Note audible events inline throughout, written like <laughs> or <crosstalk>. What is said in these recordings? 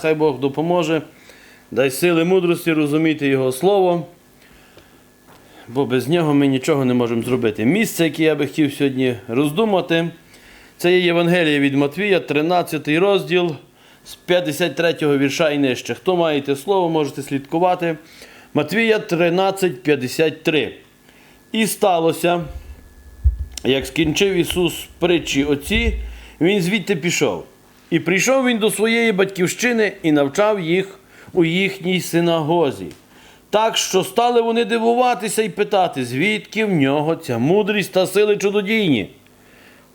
Хай Бог допоможе, дай сили мудрості розуміти Його Слово, бо без нього ми нічого не можемо зробити. Місце, яке я би хотів сьогодні роздумати, це є Євангеліє від Матвія, 13 розділ з 53 вірша і нижче. Хто маєте слово, можете слідкувати. Матвія 13, 53. І сталося, як скінчив Ісус притчі оці, він звідти пішов. І прийшов він до своєї батьківщини і навчав їх у їхній синагозі. Так що стали вони дивуватися і питати, звідки в нього ця мудрість та сили чудодійні.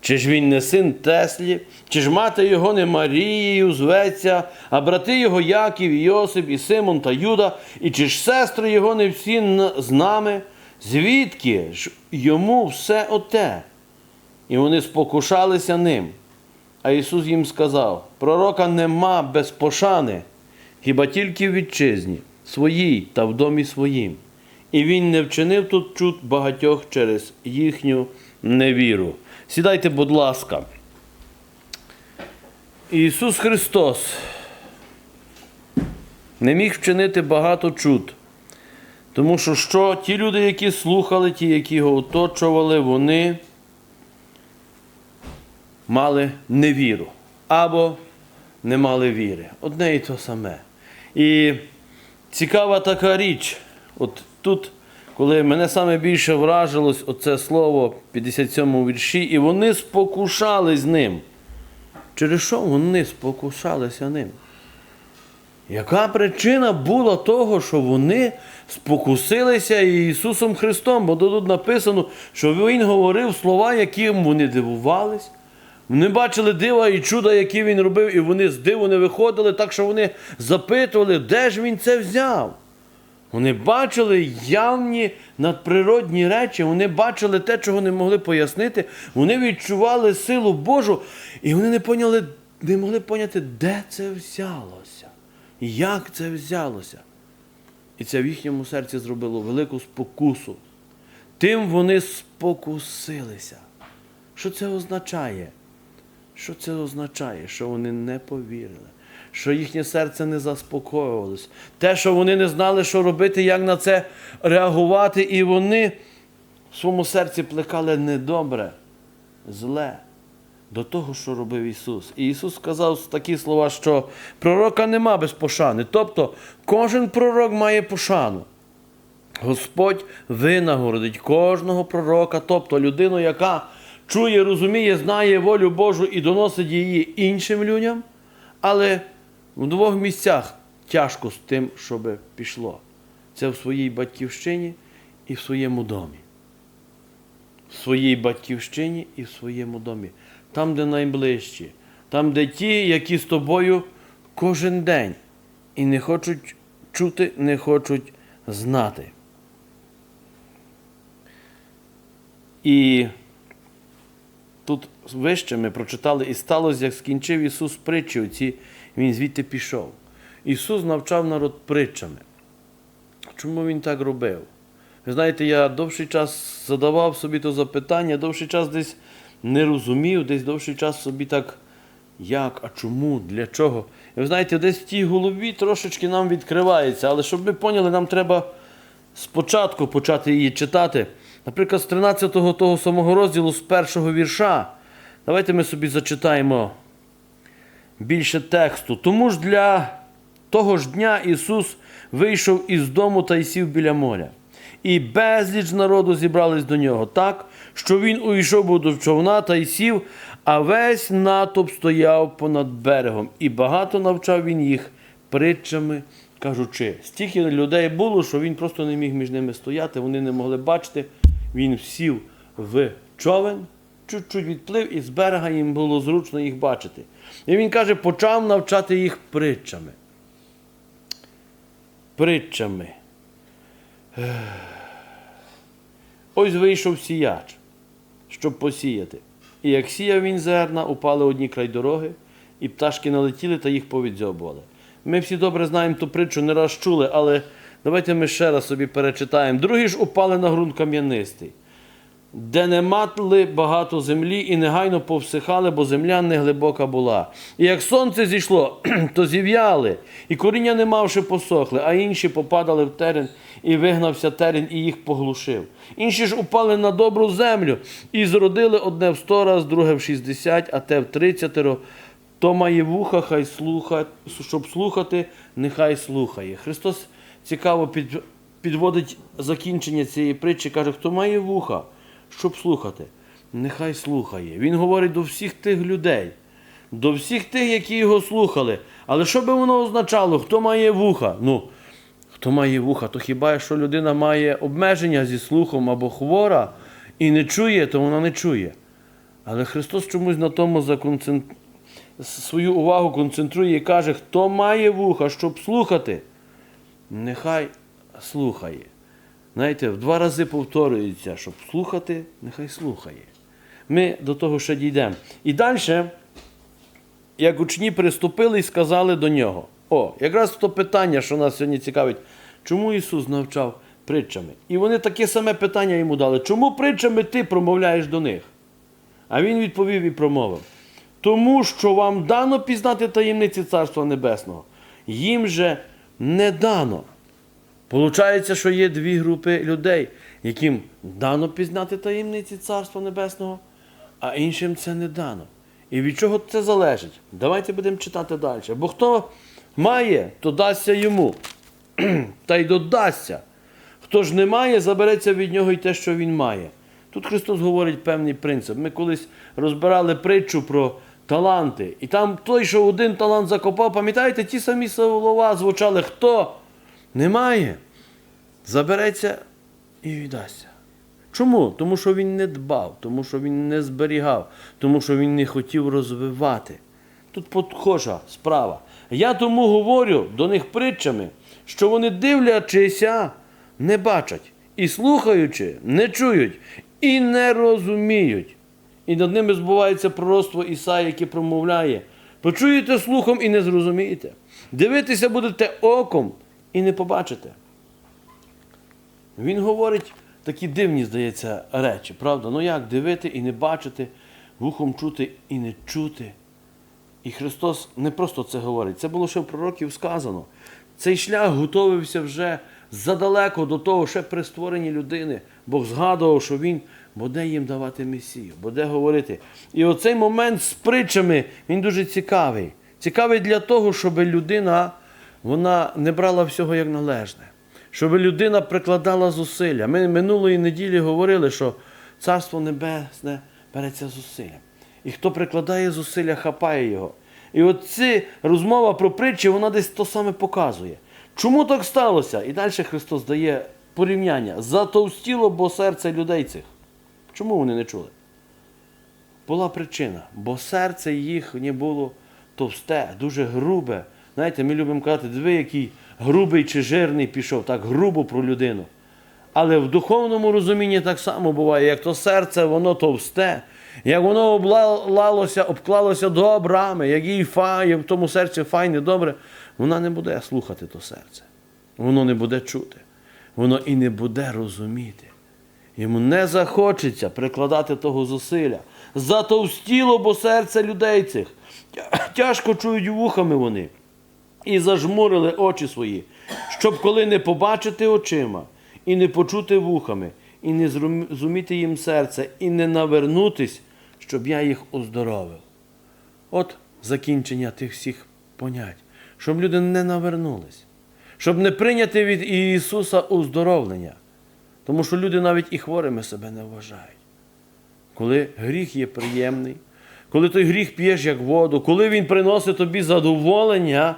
Чи ж він не син Теслі, чи ж мати його не Марією зветься, а брати його Яків, і Йосип, і Симон та Юда, і чи ж сестри його не всі з нами? Звідки ж йому все оте? І вони спокушалися ним. А Ісус їм сказав: пророка нема без пошани, хіба тільки в вітчизні, своїй та в домі своїм. І він не вчинив тут чуд багатьох через їхню невіру. Сідайте, будь ласка. Ісус Христос не міг вчинити багато чуд. Тому що, що ті люди, які слухали, ті, які його оточували, вони мали невіру або не мали віри. Одне і то саме. І цікава така річ. От тут, коли мене саме більше вражилось оце слово в 57 вірші, і вони спокушались ним. Через що вони спокушалися ним? Яка причина була того, що вони спокусилися Ісусом Христом? Бо тут написано, що Він говорив слова, яким вони дивувались. Вони бачили дива і чуда, які він робив, і вони з диву не виходили, так що вони запитували, де ж він це взяв. Вони бачили явні надприродні речі, вони бачили те, чого не могли пояснити. Вони відчували силу Божу, і вони не поняли, не могли поняти, де це взялося, як це взялося. І це в їхньому серці зробило велику спокусу. Тим вони спокусилися. Що це означає? Що це означає? Що вони не повірили, що їхнє серце не заспокоювалось. Те, що вони не знали, що робити, як на це реагувати, і вони в своєму серці плекали недобре, зле до того, що робив Ісус. І Ісус сказав такі слова, що пророка нема без пошани. Тобто кожен пророк має пошану. Господь винагородить кожного пророка, тобто людину, яка чує, розуміє, знає волю Божу і доносить її іншим людям, але в двох місцях тяжко з тим, щоб пішло. Це в своїй батьківщині і в своєму домі. В своїй батьківщині і в своєму домі. Там, де найближчі, там, де ті, які з тобою кожен день і не хочуть чути, не хочуть знати. І тут вище ми прочитали, і сталося, як скінчив Ісус притчі оці, Він звідти пішов. Ісус навчав народ притчами. Чому Він так робив? Ви знаєте, я довший час задавав собі то запитання, довший час десь не розумів, десь довший час собі так, як, а чому, для чого. І ви знаєте, десь в тій голові трошечки нам відкривається, але щоб ми поняли, нам треба спочатку почати її читати. Наприклад, з 13-го того самого розділу, з першого вірша. Давайте ми собі зачитаємо більше тексту. Тому ж для того ж дня Ісус вийшов із дому та й сів біля моря. І безліч народу зібрались до нього так, що він увійшов був до човна та й сів, а весь натовп стояв понад берегом, і багато навчав він їх притчами, кажучи. Стільки людей було, що він просто не міг між ними стояти, вони не могли бачити. Він сів в човен, чуть-чуть відплив, і з берега їм було зручно їх бачити. І він каже, почав навчати їх притчами. Притчами. Ось вийшов сіяч, щоб посіяти. І як сіяв він зерна, упали одні край дороги, і пташки налетіли та їх повідзьобували. Ми всі добре знаємо ту притчу, не раз чули, але давайте ми ще раз собі перечитаємо. Другі ж упали на ґрунт кам'янистий. де не мали багато землі і негайно повсихали, бо земля не глибока була. І як сонце зійшло, <clears throat> то зів'яли, і коріння не мавши посохли, а інші попадали в терен, і вигнався терен, і їх поглушив. Інші ж упали на добру землю і зродили одне в сто раз, друге в шістдесят, а те в тридцятеро. То має вуха, хай слуха, щоб слухати, нехай слухає. Христос цікаво під, підводить закінчення цієї притчі, каже, хто має вуха, щоб слухати, нехай слухає. Він говорить до всіх тих людей, до всіх тих, які його слухали. Але що би воно означало, хто має вуха? Ну, хто має вуха, то хіба що людина має обмеження зі слухом або хвора і не чує, то вона не чує. Але Христос чомусь на тому законцен... свою увагу концентрує і каже, хто має вуха, щоб слухати, нехай слухає. Знаєте, в два рази повторюється, щоб слухати, нехай слухає. Ми до того ще дійдемо. І далі, як учні приступили і сказали до нього. О, якраз то питання, що нас сьогодні цікавить, чому Ісус навчав притчами? І вони таке саме питання йому дали. Чому притчами ти промовляєш до них? А він відповів і промовив: тому що вам дано пізнати таємниці Царства Небесного, їм же не дано. Получається, що є дві групи людей, яким дано пізнати таємниці Царства Небесного, а іншим це не дано. І від чого це залежить? Давайте будемо читати далі. Бо хто має, то дасться йому, <clears throat> та й додасться. Хто ж не має, забереться від нього й те, що він має. Тут Христос говорить певний принцип. Ми колись розбирали притчу про таланти. І там той, що один талант закопав, пам'ятаєте, ті самі слова звучали, хто немає, забереться і віддасться. Чому? Тому що він не дбав, тому що він не зберігав, тому що він не хотів розвивати. Тут подхожа справа. Я тому говорю до них притчами, що вони дивлячися, не бачать, і слухаючи, не чують, і не розуміють. І над ними збувається пророцтво Ісаї, яке промовляє: почуєте слухом і не зрозумієте. Дивитися будете оком і не побачите. Він говорить такі дивні, здається, речі, правда? Ну як дивити і не бачити, вухом чути і не чути. І Христос не просто це говорить, це було ще в пророків сказано. Цей шлях готовився вже задалеко до того, ще при створенні людини. Бог згадував, що Він буде їм давати Месію, буде говорити. І оцей момент з притчами, він дуже цікавий. Цікавий для того, щоб людина вона не брала всього як належне, щоб людина прикладала зусилля. Ми минулої неділі говорили, що Царство Небесне береться зусиллям. І хто прикладає зусилля, хапає його. І от ці розмова про притчі, вона десь то саме показує. Чому так сталося? І далі Христос дає порівняння. Затовстіло, бо серце людей цих. Чому вони не чули? Була причина, бо серце їхнє було товсте, дуже грубе. Знаєте, ми любимо казати, диви, який грубий чи жирний пішов, так грубо про людину. Але в духовному розумінні так само буває, як то серце, воно товсте, як воно облалося, обклалося добрами, як їй фає, в тому серці файне добре, вона не буде слухати то серце. Воно не буде чути, воно і не буде розуміти. Йому не захочеться прикладати того зусилля. Затовстіло, бо серце людей цих. Тяжко чують вухами вони. І зажмурили очі свої, щоб коли не побачити очима, і не почути вухами, і не зрозуміти їм серце, і не навернутись, щоб я їх оздоровив. От закінчення тих всіх понять, щоб люди не навернулись, щоб не прийняти від Ісуса оздоровлення. Тому що люди навіть і хворими себе не вважають. Коли гріх є приємний, коли той гріх п'єш як воду, коли він приносить тобі задоволення,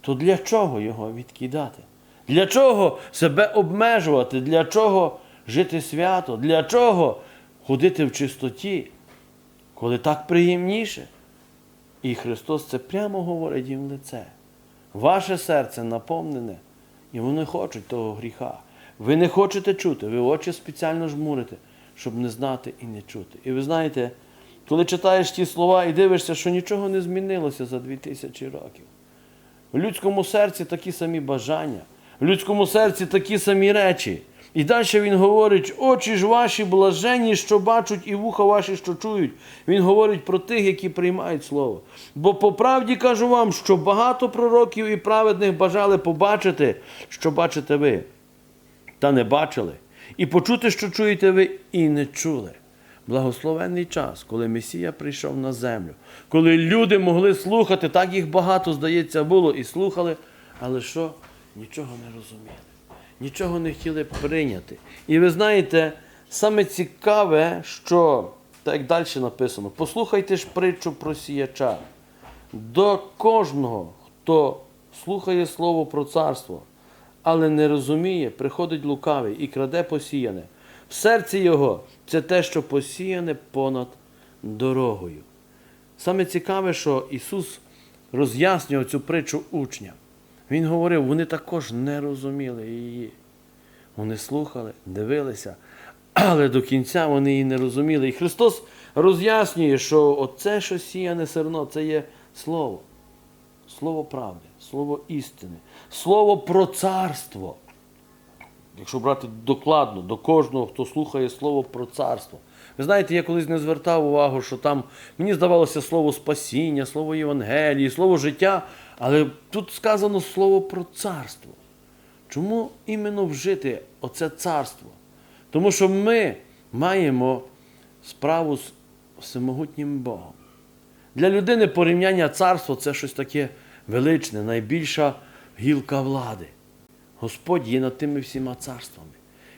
то для чого його відкидати? Для чого себе обмежувати? Для чого жити свято? Для чого ходити в чистоті, коли так приємніше? І Христос це прямо говорить їм в лице. Ваше серце наповнене, і вони хочуть того гріха. Ви не хочете чути, ви очі спеціально жмурите, щоб не знати і не чути. І ви знаєте, коли читаєш ті слова і дивишся, що нічого не змінилося за дві тисячі років. В людському серці такі самі бажання, в людському серці такі самі речі. І далі він говорить: очі ж ваші блаженні, що бачать, і вуха ваші, що чують. Він говорить про тих, які приймають слово. Бо по правді кажу вам, що багато пророків і праведних бажали побачити, що бачите ви, та не бачили, і почути, що чуєте ви, і не чули. Благословенний час, коли Месія прийшов на землю, коли люди могли слухати, так їх багато, здається, було, і слухали, але що? Нічого не розуміли, нічого не хотіли прийняти. І ви знаєте, саме цікаве, що, так як далі написано, послухайте ж притчу про сіяча. До кожного, хто слухає слово про царство, але не розуміє, приходить лукавий і краде посіяне. В серці його це те, що посіяне понад дорогою. Саме цікаве, що Ісус роз'яснював цю притчу учням. Він говорив, вони також не розуміли її. Вони слухали, дивилися, але до кінця вони її не розуміли. І Христос роз'яснює, що оце, що сіяне зерно, це є Слово. Слово правди, слово істини, слово про царство. Якщо брати докладно до кожного, хто слухає слово про царство. Ви знаєте, я колись не звертав увагу, що там мені здавалося слово спасіння, слово Євангелії, слово життя, але тут сказано слово про царство. Чому іменно вжити оце царство? Тому що ми маємо справу з всемогутнім Богом. Для людини порівняння царство це щось таке величне, найбільша гілка влади. Господь є над тими всіма царствами.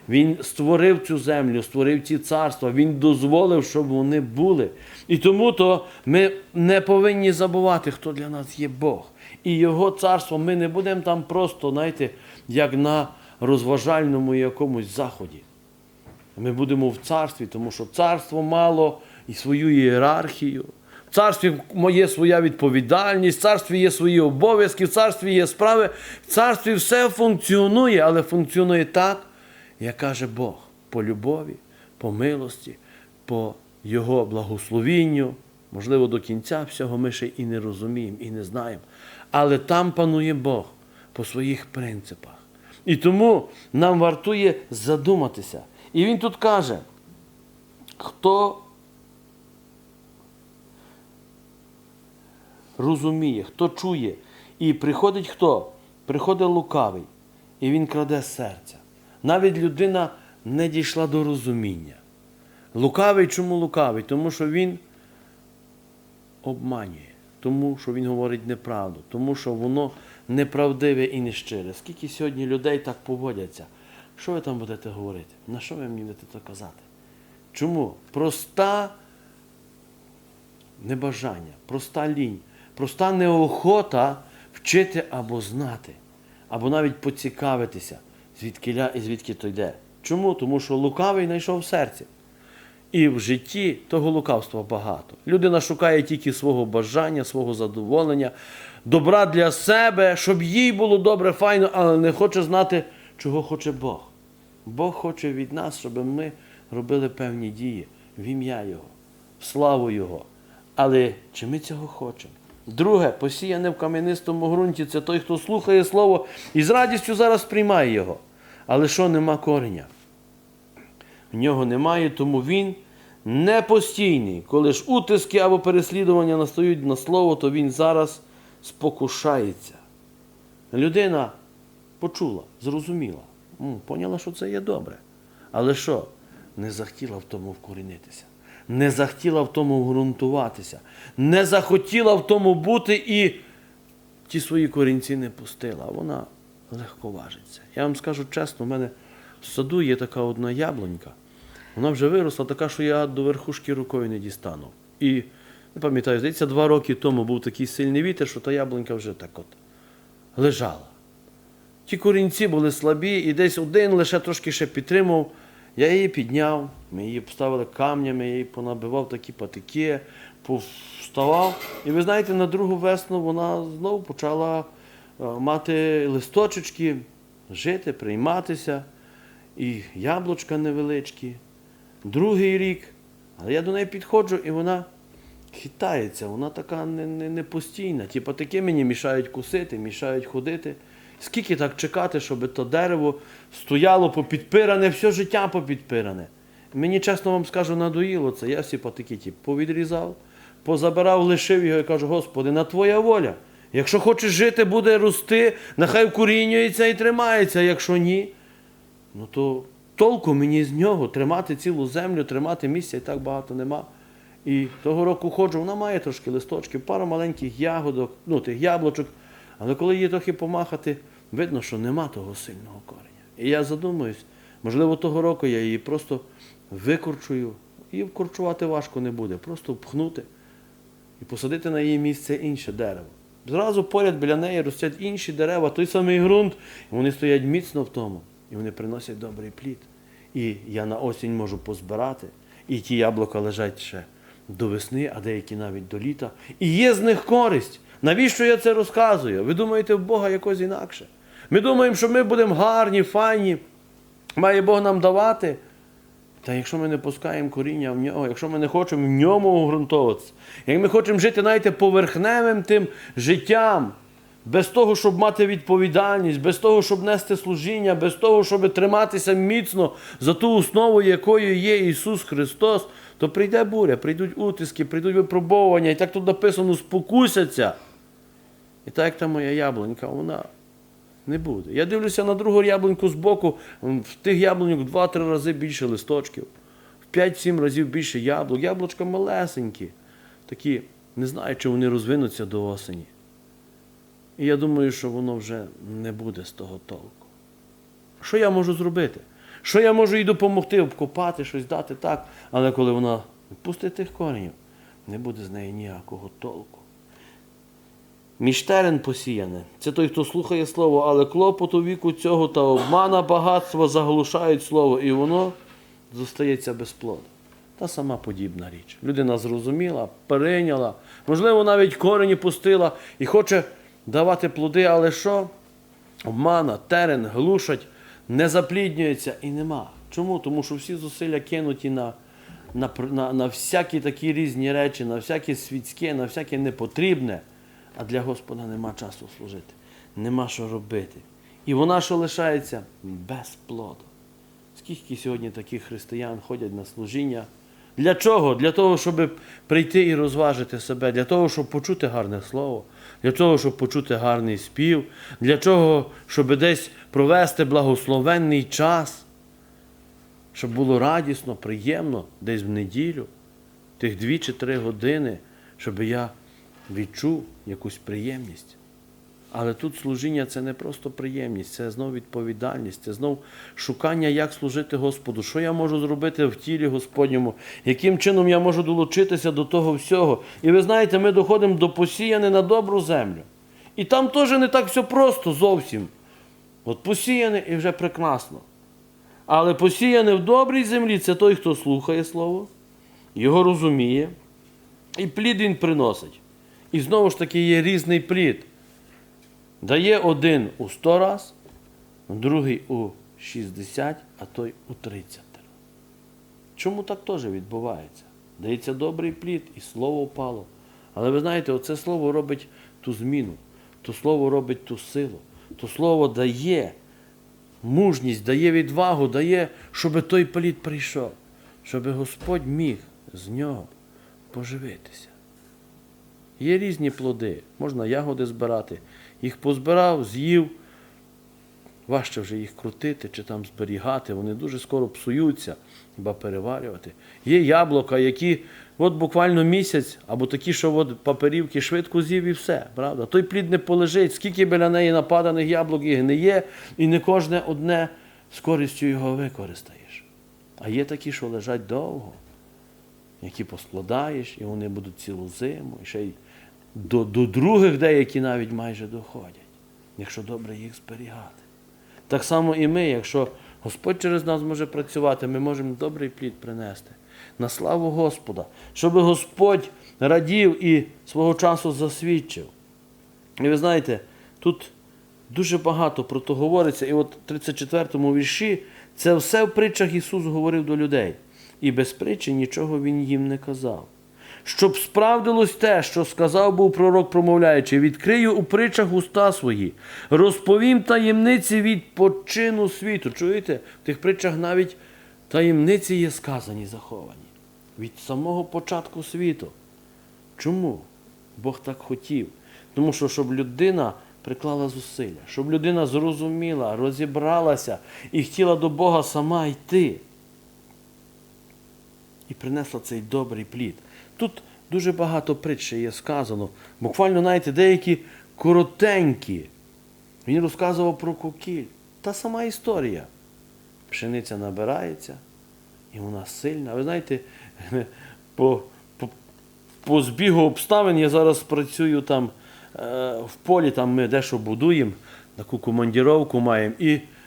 Він створив цю землю, створив ці царства, Він дозволив, щоб вони були. І тому то ми не повинні забувати, хто для нас є Бог. І Його царство ми не будемо там просто, знаєте, як на розважальному якомусь заході. Ми будемо в царстві, тому що царство мало і свою ієрархію. Царстві є своя відповідальність, в царстві є свої обов'язки, в царстві є справи. В царстві все функціонує, але функціонує так, як каже Бог, по любові, по милості, по Його благословінню. Можливо, до кінця всього ми ще і не розуміємо, і не знаємо. Але там панує Бог по своїх принципах. І тому нам вартує задуматися. І він тут каже, хто розуміє, хто чує. І приходить хто? Приходить лукавий, і він краде серця. Навіть людина не дійшла до розуміння. Лукавий чому лукавий? Тому що він обманює, тому що він говорить неправду, тому що воно неправдиве і нещире. Скільки сьогодні людей так поводяться? Що ви там будете говорити? На що ви мені будете казати? Чому? Проста небажання, проста лінь, проста неохота вчити або знати, або навіть поцікавитися, звідкиля і звідки то йде. Чому? Тому що лукавий знайшов в серці. І в житті того лукавства багато. Людина шукає тільки свого бажання, свого задоволення, добра для себе, щоб їй було добре, файно, але не хоче знати, чого хоче Бог. Бог хоче від нас, щоб ми робили певні дії в ім'я Його, в славу Його. Але чи ми цього хочемо? Друге, посіяне в кам'янистому ґрунті це той, хто слухає Слово і з радістю зараз приймає його. Але що нема кореня? В нього немає, тому він не постійний. Коли ж утиски або переслідування настають на слово, то він зараз спокушається. Людина почула, зрозуміла, поняла, що це є добре. Але що? Не захотіла в тому вкорінитися, не захотіла в тому ґрунтуватися, не захотіла в тому бути і ті свої корінці не пустила. Вона легко важиться. Я вам скажу чесно, в мене в саду є така одна яблунька. Вона вже виросла, така, що я до верхушки рукою не дістану. І не пам'ятаю, здається, два роки тому був такий сильний вітер, що та яблунька вже так от лежала. Ті корінці були слабі, і десь один лише трошки ще підтримав. Я її підняв, ми її поставили камнями, я її понабивав такі патики, повставав. І ви знаєте, на другу весну вона знову почала е, мати листочечки, жити, прийматися. І яблучка невеличкі. Другий рік. Але я до неї підходжу, і вона хитається, вона така не, не, не. Ті патики мені мішають кусити, мішають ходити. Скільки так чекати, щоб то дерево стояло попідпиране, все життя попідпиране. Мені, чесно вам скажу, надоїло це. Я всі патики ті повідрізав, позабирав, лишив його і кажу, Господи, на Твоя воля. Якщо хочеш жити, буде рости, нехай вкорінюється і тримається. Якщо ні, ну то толку мені з нього тримати цілу землю, тримати місця і так багато нема. І того року ходжу, вона має трошки листочків, пару маленьких ягодок, ну тих яблучок. Але коли її трохи помахати, видно, що нема того сильного кореня. І я задумуюсь, можливо, того року я її просто викорчую, і вкорчувати важко не буде, просто впхнути і посадити на її місце інше дерево. Зразу поряд біля неї ростять інші дерева, той самий ґрунт, і вони стоять міцно в тому, і вони приносять добрий плід. І я на осінь можу позбирати, і ті яблука лежать ще до весни, а деякі навіть до літа. І є з них користь. Навіщо я це розказую? Ви думаєте в Бога якось інакше? Ми думаємо, що ми будемо гарні, файні, має Бог нам давати. Та якщо ми не пускаємо коріння в нього, якщо ми не хочемо в ньому уґрунтовуватися, як ми хочемо жити, знаєте, поверхневим тим життям, без того, щоб мати відповідальність, без того, щоб нести служіння, без того, щоб триматися міцно за ту основу, якою є Ісус Христос, то прийде буря, прийдуть утиски, прийдуть випробовування, і так тут написано, спокусяться. І так як та моя яблунька, вона не буде. Я дивлюся на другу яблуньку збоку, в тих яблуньок в 2-3 рази більше листочків, в 5-7 разів більше яблук. Яблучка малесенькі, такі, не знаю, чи вони розвинуться до осені. І я думаю, що воно вже не буде з того толку. Що я можу зробити? Що я можу їй допомогти, обкопати, щось дати так, але коли вона пустить тих коренів, не буде з неї ніякого толку. Між терен посіяне. Це той, хто слухає слово, але клопоту віку цього та обмана багатства заглушають слово, і воно зостається без плоду. Та сама подібна річ. Людина зрозуміла, перейняла, можливо, навіть корені пустила і хоче давати плоди, але що? Обмана, терен, глушать, не запліднюється і нема. Чому? Тому що всі зусилля кинуті на, на, на, на всякі такі різні речі, на всяке світське, на всяке непотрібне. А для Господа нема часу служити, нема що робити. І вона що лишається без плоду. Скільки сьогодні таких християн ходять на служіння? Для чого? Для того, щоб прийти і розважити себе, для того, щоб почути гарне слово, для того, щоб почути гарний спів, для того, щоб десь провести благословенний час, щоб було радісно, приємно, десь в неділю, тих дві чи три години, щоб я відчув якусь приємність. Але тут служіння це не просто приємність, це знов відповідальність, це знов шукання, як служити Господу, що я можу зробити в тілі Господньому, яким чином я можу долучитися до того всього. І ви знаєте, ми доходимо до посіяни на добру землю. І там теж не так все просто зовсім. От посіяне і вже прекрасно. Але посіяне в добрій землі це той, хто слухає Слово, його розуміє, і плід він приносить. І знову ж таки є різний плід. Дає один у 100 раз, другий у 60, а той у 30. Чому так теж відбувається? Дається добрий плід, і слово впало. Але ви знаєте, оце слово робить ту зміну, то слово робить ту силу, то слово дає мужність, дає відвагу, дає, щоб той плід прийшов, щоб Господь міг з нього поживитися. Є різні плоди, можна ягоди збирати. Їх позбирав, з'їв. Важче вже їх крутити чи там зберігати, вони дуже скоро псуються, хіба переварювати. Є яблука, які от буквально місяць, або такі, що от паперівки швидко з'їв і все. правда? Той плід не полежить, скільки біля неї нападаних яблук і гниє, і не кожне одне з користю його використаєш. А є такі, що лежать довго які поскладаєш, і вони будуть цілу зиму, і ще й до, до других деякі навіть майже доходять, якщо добре їх зберігати. Так само і ми, якщо Господь через нас може працювати, ми можемо добрий плід принести на славу Господа, щоб Господь радів і свого часу засвідчив. І ви знаєте, тут дуже багато про то говориться, і от в 34-му вірші це все в притчах Ісус говорив до людей. І без притчі нічого Він їм не казав. Щоб справдилось те, що сказав був пророк, промовляючи, відкрию у притчах уста свої, розповім таємниці від почину світу. Чуєте? В тих притчах навіть таємниці є сказані, заховані. Від самого початку світу. Чому? Бог так хотів. Тому що щоб людина приклала зусилля, щоб людина зрозуміла, розібралася і хотіла до Бога сама йти. І принесла цей добрий плід. Тут дуже багато притч є сказано. Буквально, знаєте, деякі коротенькі. Він розказував про кукіль. Та сама історія. Пшениця набирається, і вона сильна. Ви знаєте, <laughs> по, по, по збігу обставин я зараз працюю там е, в полі, там ми дещо будуємо, таку командіровку маємо.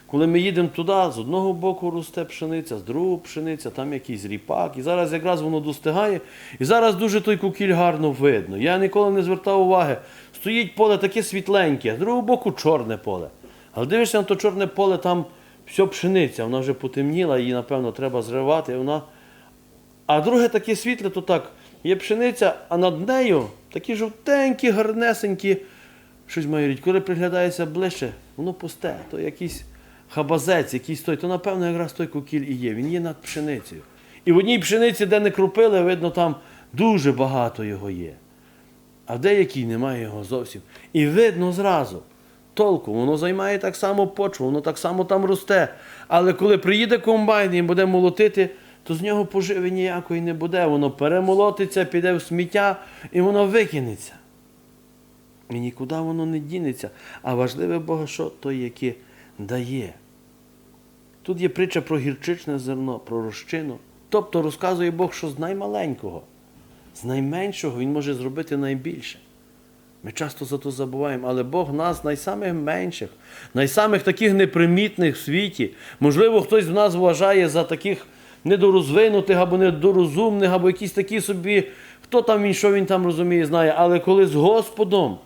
Коли ми їдемо туди, з одного боку росте пшениця, з другого пшениця, там якийсь ріпак. І зараз якраз воно достигає. І зараз дуже той кукіль гарно видно. Я ніколи не звертав уваги. Стоїть поле таке світленьке, з другого боку чорне поле. Але дивишся на то чорне поле, там все пшениця, вона вже потемніла, її, напевно, треба зривати. Вона... А друге таке світле, то так, є пшениця, а над нею такі жовтенькі, гарнесенькі. Щось має рідь. Коли приглядається ближче, воно пусте, то якийсь хабазець, якийсь той, то напевно якраз той кукіль і є. Він є над пшеницею. І в одній пшениці, де не крупили, видно, там дуже багато його є. А в деякій немає його зовсім. І видно зразу. Толку, воно займає так само почву, воно так само там росте. Але коли приїде комбайн і буде молотити, то з нього поживи ніякої не буде. Воно перемолотиться, піде в сміття і воно викинеться. І нікуди воно не дінеться. А важливе Бога, що той, яке дає. Тут є притча про гірчичне зерно, про розчину. Тобто розказує Бог, що з наймаленького, з найменшого Він може зробити найбільше. Ми часто за то забуваємо, але Бог нас найсамих менших, найсамих таких непримітних в світі. Можливо, хтось з нас вважає за таких недорозвинутих або недорозумних, або якісь такі собі, хто там він, що він там розуміє, знає. Але коли з Господом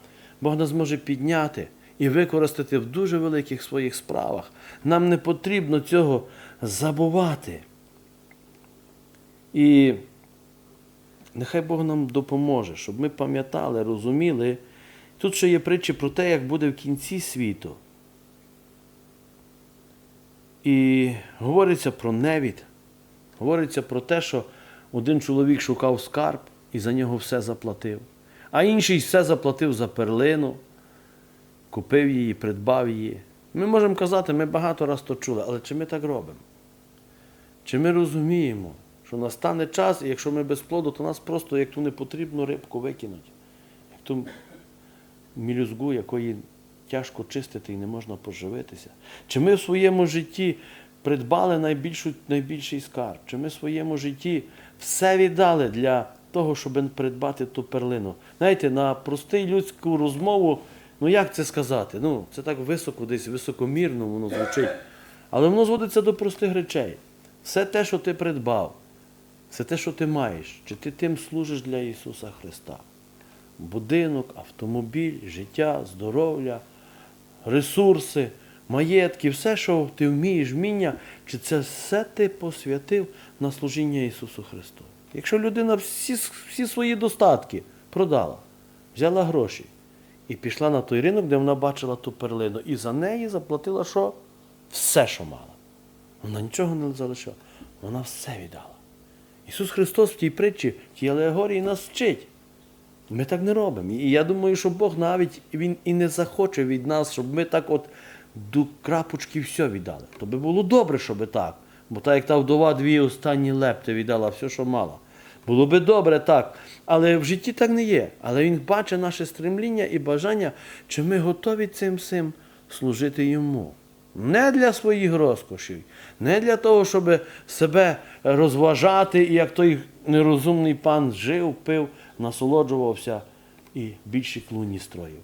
Бог нас може підняти і використати в дуже великих своїх справах, нам не потрібно цього забувати. І Нехай Бог нам допоможе, щоб ми пам'ятали, розуміли. Тут ще є притчі про те, як буде в кінці світу. І говориться про невід, говориться про те, що один чоловік шукав скарб і за нього все заплатив, а інший все заплатив за перлину, купив її, придбав її. Ми можемо казати, ми багато раз то чули, але чи ми так робимо? Чи ми розуміємо, що настане час, і якщо ми без плоду, то нас просто як ту непотрібну рибку викинуть, як ту мілюзгу, якої тяжко чистити і не можна поживитися. Чи ми в своєму житті придбали найбільшу, найбільший скарб? Чи ми в своєму житті все віддали для того, щоб придбати ту перлину? Знаєте, на просту людську розмову, ну як це сказати? Ну, це так високо, десь високомірно воно звучить. Але воно зводиться до простих речей. Все те, що ти придбав, все те, що ти маєш, чи ти тим служиш для Ісуса Христа. Будинок, автомобіль, життя, здоров'я, ресурси, маєтки, все, що ти вмієш, вміння, чи це все ти посвятив на служіння Ісусу Христу. Якщо людина всі, всі свої достатки продала, взяла гроші і пішла на той ринок, де вона бачила ту перлину, і за неї заплатила що? Все, що мала. Вона нічого не залишила. Вона все віддала. Ісус Христос в тій притчі, в тій алегорії нас вчить. Ми так не робимо. І я думаю, що Бог навіть Він і не захоче від нас, щоб ми так от до крапочки все віддали. То би було добре, щоб так. Бо так як та вдова дві останні лепти віддала все, що мала. Було би добре так. Але в житті так не є. Але Він бачить наше стремління і бажання, чи ми готові цим всім служити йому. Не для своїх розкошів, не для того, щоб себе розважати, і як той нерозумний пан жив, пив, насолоджувався і більше клуні строїв.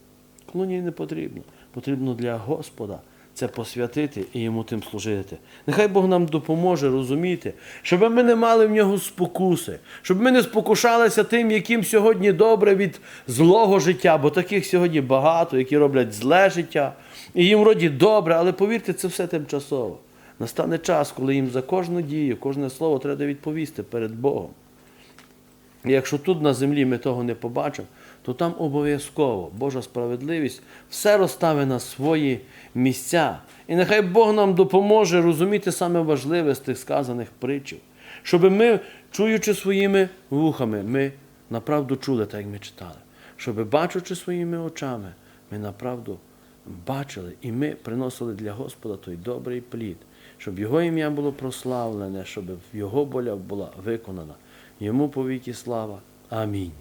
Клуні не потрібно. Потрібно для Господа це посвятити і йому тим служити. Нехай Бог нам допоможе розуміти, щоб ми не мали в нього спокуси, щоб ми не спокушалися тим, яким сьогодні добре від злого життя, бо таких сьогодні багато, які роблять зле життя. І їм вроді добре, але повірте, це все тимчасово. Настане час, коли їм за кожну дію, кожне слово треба відповісти перед Богом. І якщо тут на землі ми того не побачимо, то там обов'язково Божа справедливість все розставить на свої місця. І нехай Бог нам допоможе розуміти саме важливе з тих сказаних притчів, щоб ми, чуючи своїми вухами, ми направду чули, так як ми читали, щоб бачучи своїми очами, ми направду бачили і ми приносили для Господа той добрий плід, щоб Його ім'я було прославлене, щоб Його воля була виконана. Йому повіки слава. Амінь.